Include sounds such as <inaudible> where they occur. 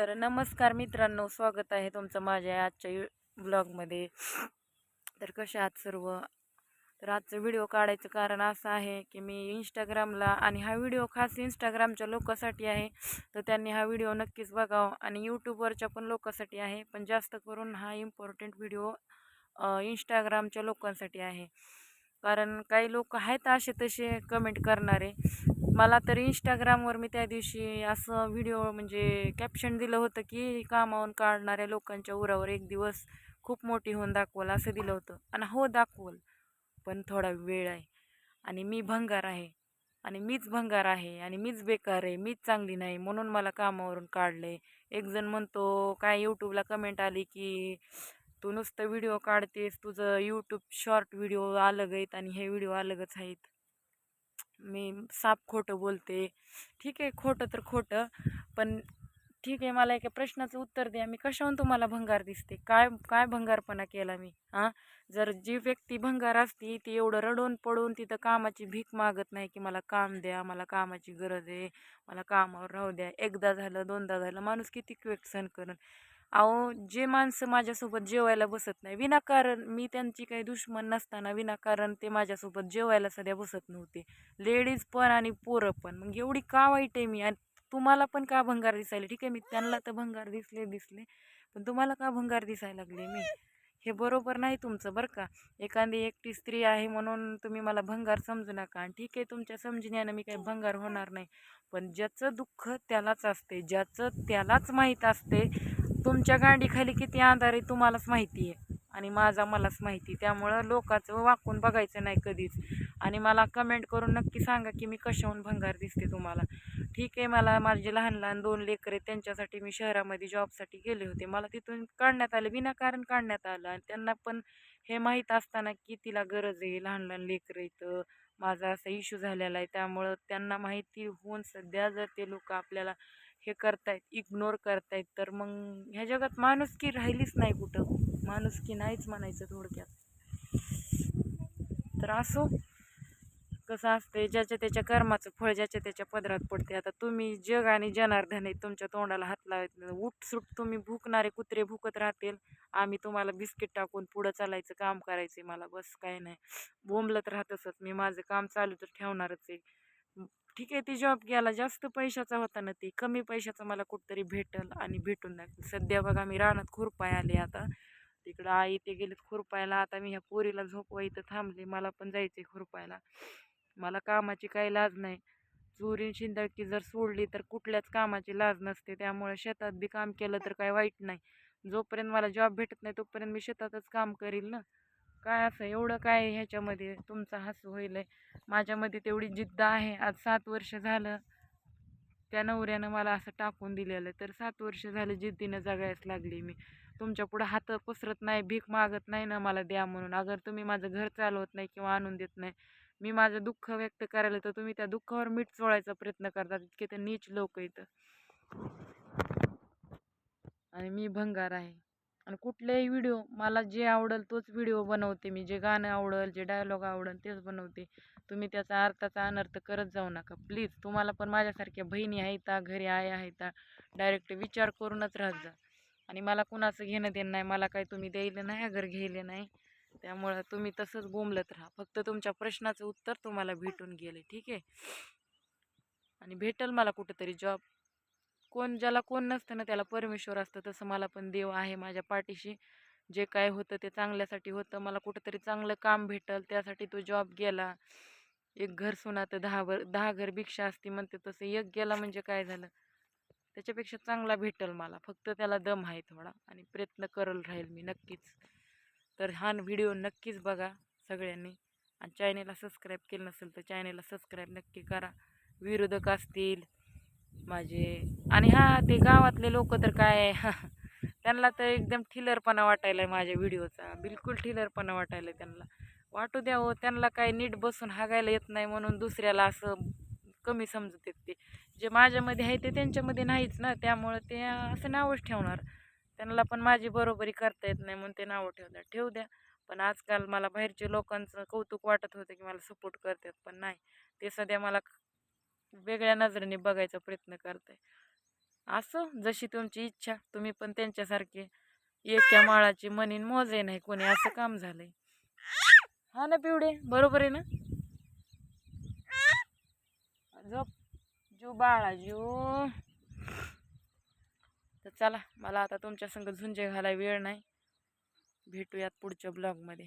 तर नमस्कार मित्रांनो स्वागत आहे तुमचं माझ्या आजच्या ब्लॉगमध्ये तर कसे आहात सर्व? तर आजचं व्हिडिओ काढायचं कारण असं आहे की मी इंस्टाग्रामला आणि हा व्हिडिओ खास इंस्टाग्रामच्या लोकांसाठी आहे. तर त्यांनी हा व्हिडिओ नक्कीच बघावा आणि यूट्यूबवरच्या पण लोकांसाठी आहे. पण जास्त करून हा इम्पॉर्टंट व्हिडिओ इंस्टाग्रामच्या लोकांसाठी आहे. कारण काही लोक आहेत असे तसे कमेंट करणारे. मला तर इंस्टाग्रामवर मी त्या दिवशी असं व्हिडिओ म्हणजे कॅप्शन दिलं होतं की कामावून काढणाऱ्या लोकांच्या उरावर एक दिवस खूप मोठी होऊन दाखवल असं दिलं होतं. आणि हो दाखवल. पण थोडा वेळ आहे. आणि मी भंगार आहे. आणि मीच भंगार आहे. आणि मीच बेकार आहे. मीच चांगली नाही. म्हणून मला कामावरून काढलं एक जण म्हणतो काय यूट्यूबला कमेंट आली की तू नुसतं व्हिडिओ काढतेस. तुझं यूट्यूब शॉर्ट व्हिडिओ अलग आहेत आणि हे व्हिडिओ अलगच आहेत. मी साप खोटं बोलते. ठीक आहे खोटं तर खोटं पण ठीक आहे मला एका प्रश्नाचं उत्तर द्या. मी कशाहून तुम्हाला भंगार दिसते? काय काय भंगारपणा केला मी? हां? जर जी व्यक्ती भंगार असती ती एवढं रडून पडून तिथं कामाची भीक मागत नाही की मला काम द्या मला कामाची गरज आहे मला कामावर राहू द्या. एकदा झालं दोनदा झालं माणूस किती वेळ सहन करून अहो जे माणसं माझ्यासोबत जेवायला बसत नाही विनाकारण मी त्यांची काही दुश्मन नसताना विनाकारण ते माझ्यासोबत जेवायला सध्या बसत नव्हते. लेडीज पण आणि पोरं पण. मग एवढी का वाईट आहे मी? आणि तुम्हाला पण का भंगार दिसायला? ठीक आहे मी त्यांना तर भंगार दिसले दिसले पण तुम्हाला का भंगार दिसायला लागले मी? हे बरोबर नाही तुमचं बरं का? एखादी एकटी स्त्री आहे म्हणून तुम्ही मला भंगार समजू नका आणि ठीक आहे तुमच्या समजण्यानं मी काही भंगार होणार नाही. पण ज्याचं दुःख त्यालाच असते ज्याचं त्यालाच माहीत असते तुमच्या गांडीखाली किती अंधार आहे तुम्हालाच माहिती आहे. आणि माझा मलाच माहिती त्यामुळं लोकांचं वाकून बघायचं नाही कधीच. आणि मला कमेंट करून नक्की सांगा की मी कशाहून भंगार दिसते तुम्हाला. ठीक आहे मला माझे लहान लहान दोन लेकर आहेत. त्यांच्यासाठी मी शहरामध्ये जॉबसाठी गेले होते. मला तिथून काढण्यात आलं विनाकारण काढण्यात आलं. आणि त्यांना पण हे माहीत असताना की तिला गरज आहे लहान लहान लेकरं इथं माझा असा इश्यू झालेला आहे. त्यामुळं त्यांना माहिती होऊन सध्या जर ते लोक आपल्याला हे करतायत इग्नोर करतायत तर मग ह्या जगात माणुसकी राहिलीच नाही कुठं. माणुसकी नाहीच म्हणायचं थोडक्यात. तर असो. कसं असते ज्याच्या त्याच्या कर्माचं फळ ज्याच्या त्याच्या पदरात पडते आता तुम्ही जग आणि जनार्दन आहे तुमच्या तोंडाला हात लावत उठ सुट तुम्ही भुकणारे कुत्रे भुकत राहतील. आम्ही तुम्हाला बिस्किट टाकून पुढं चालायचं काम करायचं मला बस काय नाही. बोंबलत राहतसच मी माझं काम चालू तर ठेवणारच आहे. ठीक आहे ती जॉब घ्यायला जास्त पैशाचा होता ना ती कमी पैशाचा मला कुठतरी भेटल आणि भेटून दाखल सध्या बघा मी रानात खुरपाय आले आता. तिकडं आई ते गेलेत खुरपायला आता मी ह्या पोरीला झोपवा इथं थांबले मला पण जायचं खुरपायला. मला कामाची काही लाज नाही. चोरीन शिंदळकी जर सोडली तर कुठल्याच कामाची लाज नसते. त्यामुळे शेतात बी काम केलं तर काही वाईट नाही. जोपर्यंत मला जॉब भेटत नाही तोपर्यंत मी शेतातच काम करील ना? काय असं? एवढं काय ह्याच्यामध्ये तुमचा हसू होईल आहे माझ्यामध्ये तेवढी जिद्द आहे. आज सात वर्ष झालं त्या नवऱ्यानं मला असं टाकून दिलेलं. आहे तर सात वर्ष झालं जिद्दीनं जगायच लागली मी. तुमच्या पुढं हात पसरत नाही भीक मागत नाही ना मला द्या म्हणून. अगर तुम्ही माझं घर चालवत नाही किंवा आणून देत नाही मी माझं दुःख व्यक्त करायला तर तुम्ही त्या दुःखावर मीठ चोळायचा प्रयत्न करतात इतके ते नीच लोक इथं आणि मी भंगार आहे. आणि कुठलेही व्हिडिओ मला जे आवडेल तोच व्हिडिओ बनवते मी. जे गाणं आवडेल जे डायलॉग आवडेल तेच बनवते. तुम्ही त्याचा अर्थाचा अनर्थ करत जाऊ नका. प्लीज तुम्हाला पण माझ्यासारख्या बहिणी आहेत घरी आहे आहेत डायरेक्ट विचार करूनच राहत जा. आणि मला कुणाचं घेणं देणं नाही मला काही तुम्ही द्यायला नाही अगर घ्यायला नाही. त्यामुळं तुम्ही तसंच बोंबलत राहा. फक्त तुमच्या प्रश्नाचं उत्तर तुम्हाला भेटून गेले ठीक आहे? आणि भेटल मला कुठंतरी जॉब कोण ज्याला कोण नसतं ना त्याला परमेश्वर असतं तसं मला पण देव आहे माझ्या पाठीशी. जे काय होतं ते चांगल्यासाठी होतं. मला कुठंतरी चांगलं काम भेटल त्यासाठी तो जॉब गेला. एक घर सुना तर दहा वर दहा घर भिक्षा असती म्हणते तसं एक गेला म्हणजे काय झालं? त्याच्यापेक्षा चांगला भेटल मला. फक्त त्याला दम आहे थोडा आणि प्रयत्न करल राहील मी नक्कीच. तर हा व्हिडिओ नक्कीच बघा सगळ्यांनी. आणि चॅनेलला सबस्क्राईब केलं नसेल तर चॅनेलला सबस्क्राईब नक्की करा. विरोधक असतील माझे आणि हा ते गावातले लोक तर काय? <laughs> त्यांना तर एकदम ठिलरपणा वाटायला आहे माझ्या व्हिडिओचा. बिलकुल ठिलरपणा वाटायला त्यांना. वाटू द्या हो त्यांना काय नीट बसून हागायला येत नाही म्हणून दुसऱ्याला असं कमी समजत येत ते. जे माझ्यामध्ये आहे ते त्यांच्यामध्ये नाहीच ना. त्यामुळं ते असं नावच ठेवणार. त्यांना पण माझी बरोबरी करता येत नाही म्हणून ते नावं ठेवलं ठेवू द्या पण आजकाल मला बाहेरच्या लोकांचं कौतुक वाटत होतं की मला सपोर्ट करतात पण नाही. ते सध्या मला वेगळ्या नजरेने बघायचा प्रयत्न करत आहे असं जशी तुमची इच्छा तुम्ही पण त्यांच्यासारखे एका माळाची मनीन मोजे नाही कोणी असं काम झालंय. हा ना पिवडे बरोबर आहे ना? झोप जू बाळा जू तर चला मला आता तुमच्या संग झुंजे घालाय वेळ नाही. भेटूयात पुढच्या ब्लॉगमध्ये.